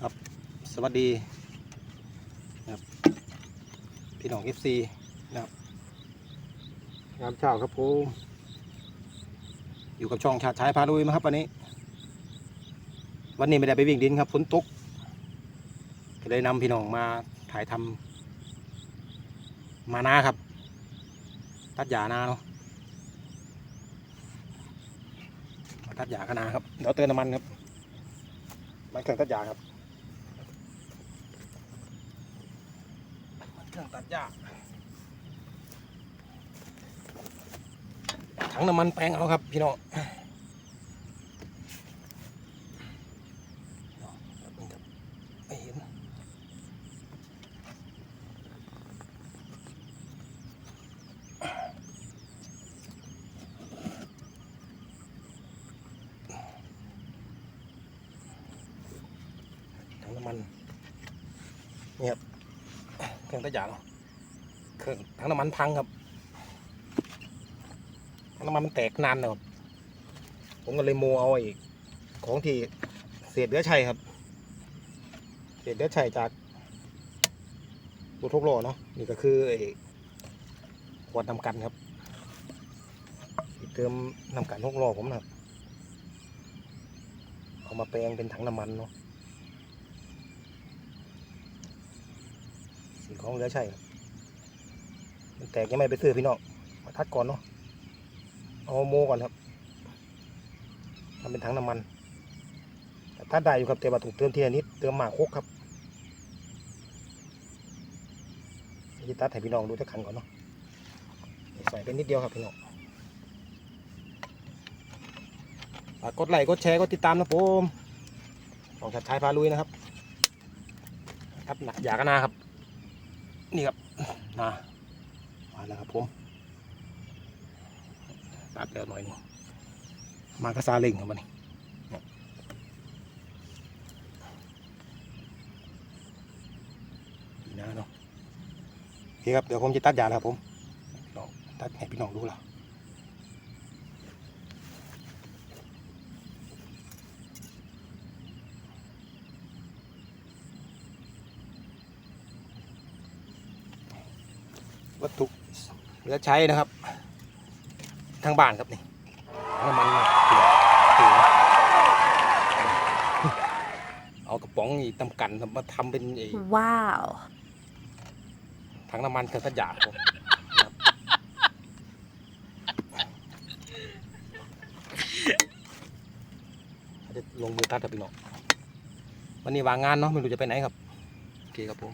ครับสวัสดีนะครับพี่น้องเอฟซีนะครับงามเช้าครับผมอยู่กับช่องชาติชายพาลุยมาครับวันนี้ วันนี้ไม่ได้ไปวิ่งดินครับฝนตกก็เลยนำพี่น้องมาถ่ายทำมานาครับ ตัดหญ้านาเนาะมาตัดหญ้าคนาครับเดี๋ยวเติมน้ำมันครับมันเครื่องตัดหญ้าครับ เครื่องตัดหญ้าถังน้ำมันแปลงเอาครับพี่น้องเนถังน้ำมันนี่ครับ เครื่องตัดหญ้าเนาะเครื่องถังน้ำมันพังครับถังน้ำมันมันแตกนานแล้วครับผมก็เลยโมเอาไอ้ของที่เศษเหลือใช้ครับ เศษเหลือใช้จากรถทุกล้อเนาะนี่ก็คือไอ้ขวดน้ำกันครับเติมน้ำกันทุกล้อผมนะครับเอามาแปลงเป็นถังน้ำมันเนาะสิ่ง ของเหลือใช้ครับมันแตกยังไม่ไปซื้อพี่น้องมาทัดก่อนเนาะเอาโมก่อนครับทำเป็นถังน้ำมันแต่ทัดได้อยู่ครับแต่ว่าถูกเติมทีละนิดเติมหมากโคกครับจะตัดให้พี่น้องดูจะขันก่อนเนาะใส่เป็นนิดเดียวครับพี่น้องฝากกดไลค์กดแชร์กดติดตามนะผมของชัดชายพาลุยนะครับครับหนักอยากนาครับ นี่ครับนะมาแล้วครับผมตัดแล้วหน่อยหนึงมากระซาเล่งครับมันนี่ดีนะเนาะโอเคครับเดี๋ยวผมจะตัดยาแล้วครับผมตัดให้พี่น้องดูแล้ว วัตถุเหลือใช้นะครับ ทางบ้านครับนี่น้ำมันมาถือเอากระป๋องนี่ตำกันมาทำเป็นไอ้ Wow. ถังน้ำมันเครื่องตัดหญ้าครับครับจะลงมือตัดครับพี่น้องวันนี้วางงานเนาะไม่รู้จะไปไหนครับ โอเคครับผม